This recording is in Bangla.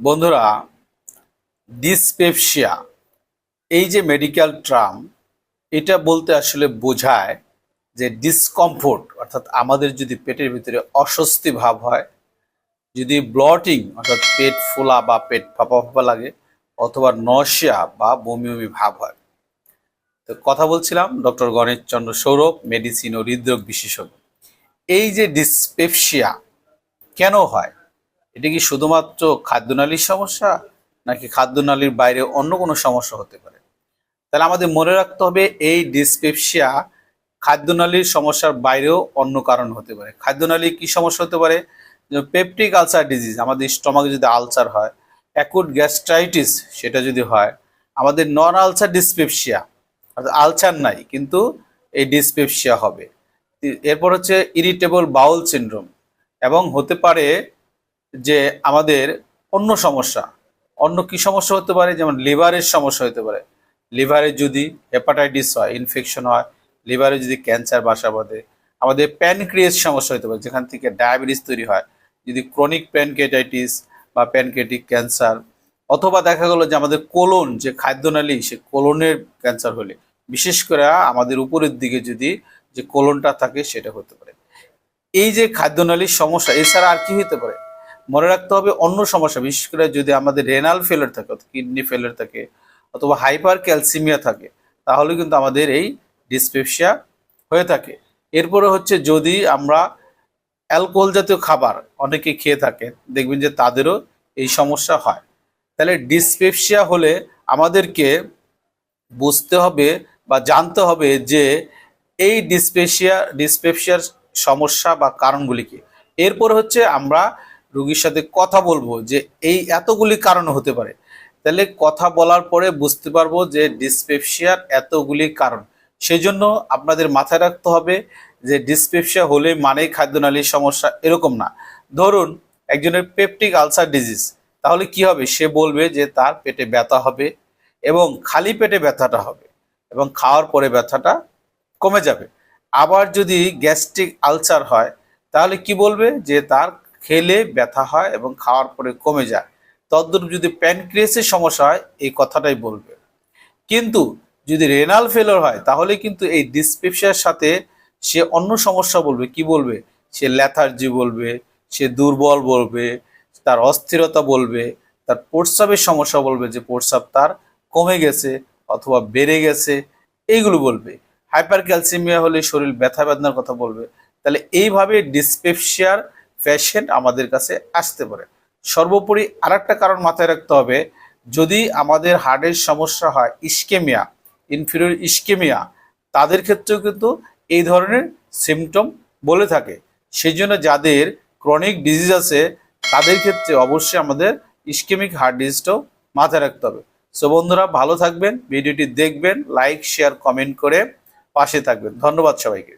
বন্ধুরা ডিসপেপসিয়া এই যে মেডিকেল ট্রাম এটা বলতে আসলে বোঝায় যে ডিসকমফোর্ট অর্থাৎ আমাদের যদি পেটের ভিতরে অস্বস্তি ভাব হয়, যদি ব্লটিং অর্থাৎ পেট ফোলা বা পেট ফাঁপা ফাঁপা লাগে, অথবা নশিয়া বা বমি বমি ভাব হয়। তো কথা বলছিলাম ডক্টর গণেশ চন্দ্র সৌরভ মেডিসিন ও হৃদরোগ বিশেষজ্ঞ। এই যে ডিসপেপসিয়া কেন হয়? এটা কি শুধুমাত্র খাদ্যনালীর সমস্যা নাকি খাদ্যনালীর বাইরে অন্য কোনো সমস্যা হতে পারে? তাহলে আমাদের মনে রাখতে হবে এই ডিসপেপসিয়া খাদ্যনালীর সমস্যার বাইরেও অন্য কারণ হতে পারে। খাদ্যনালীর কি সমস্যা হতে পারে? পেপটিক আলসার ডিজিজ, আমাদের স্টমাকে যদি আলসার হয়, অ্যাকুট গ্যাস্ট্রাইটিস সেটা যদি হয়, আমাদের নন আলসার ডিসপেপসিয়া, অর্থাৎ আলসার নাই, কিন্তু এই ডিসপেপসিয়া হবে। এরপর হচ্ছে ইরিটেবল বাউল সিনড্রোম, এবং হতে পারে যে আমাদের অন্য সমস্যা, অন্য কি সমস্যা হতে পারে? যেমন লিভারের সমস্যা হতে পারে। লিভারে যদি হেপাটাইটিস হয় ইনফেকশন হয়, লিভারে যদি ক্যান্সার বাসা বাঁধে, আমাদের প্যানক্রিয়াস সমস্যা হতে পারে, যেখান থেকে ডায়াবেটিস তৈরি হয়। যদি ক্রনিক প্যানকেটাইটিস বা প্যানকেটিক ক্যান্সার অথবা দেখা গেলো যে আমাদের কোলন যে খাদ্যনালী, সে কোলনের ক্যান্সার হলে, বিশেষ করে আমাদের উপরের দিকে যদি যে কোলনটা থাকে, সেটা হতে পারে। এই যে খাদ্যনালীর সমস্যা, এছাড়া আর কি হতে পারে? মনে রাখতে হবে অন্য সমস্যা, বিশেষ করে যদি আমাদের রেনাল ফেলার থাকে কিডনি ফেলার থাকে অথবা হাইপার ক্যালসিমিয়া থাকে, তাহলে কিন্তু আমাদের এই ডিসপেপসিয়া হয়ে থাকে। এরপরে হচ্ছে যদি আমরা অ্যালকোহল জাতীয় খাবার অনেকে খেয়ে থাকেন দেখবেন যে তাদেরও এই সমস্যা হয়। তাহলে ডিসপেপসিয়া হলে আমাদেরকে বুঝতে হবে বা জানতে হবে যে এই ডিসপেপসিয়া ডিসপেপসিয়ার সমস্যা বা কারণগুলি কি। এরপর হচ্ছে আমরা রুগীর সাথে কথা বলব যে এই এতগুলি কারণ হতে পারে। তাহলে কথা বলার পরে বুঝতে পারব যে ডিসপেপসিয়ার এতগুলি কারণ। সেই জন্য আপনাদের মাথায় রাখতে হবে যে ডিসপেপসিয়া হলে মানেই খাদ্যনালীর সমস্যা এরকম না। ধরুন, একজনের পেপটিক আলসার ডিজিজ, তাহলে কি হবে? সে বলবে যে তার পেটে ব্যথা হবে এবং খালি পেটে ব্যথাটা হবে এবং খাওয়ার পরে ব্যথাটা কমে যাবে। আবার যদি গ্যাস্ট্রিক আলসার হয়, তাহলে কি বলবে? যে তার খেলে ব্যথা হয় এবং খাওয়ার পরে কমে যায়। তদ্রূপ যদি প্যানক্রিয়াসের সমস্যা হয়, এই কথাটাই বলবে। কিন্তু যদি রেনাল ফেলোর হয়, তাহলে কিন্তু এই ডিসপেপসিয়ার সাথে সে অন্য সমস্যা বলবে। কি বলবে? সে ল্যাথার্জি বলবে, সে দুর্বল বলবে, তার অস্থিরতা বলবে, তার প্রস্রাবের সমস্যা বলবে যে প্রস্রাব তার কমে গেছে অথবা বেড়ে গেছে, এইগুলো বলবে। হাইপার ক্যালসিমিয়া হলে শরীর ব্যথা বেদনার কথা বলবে। তাহলে এইভাবে ডিসপেপসিয়ার পেশেন্ট আমাদের কাছে আসতে পারে। সর্বোপরি আর একটা কারণ মাথায় রাখতে হবে, যদি আমাদের হার্টের সমস্যা হয় ইস্কেমিয়া ইনফিরিয়র ইস্কেমিয়া তাদের ক্ষেত্রেও কিন্তু এই ধরনের সিমটম বলে থাকে। সেই জন্য যাদের ক্রনিক ডিজিজ আছে, তাদের ক্ষেত্রে অবশ্যই আমাদের ইস্কেমিক হার্ট ডিজিজটাও মাথায় রাখতে হবে। সো বন্ধুরা, ভালো থাকবেন, ভিডিওটি দেখবেন লাইক শেয়ার কমেন্ট করে পাশে থাকবেন। ধন্যবাদ সবাইকে।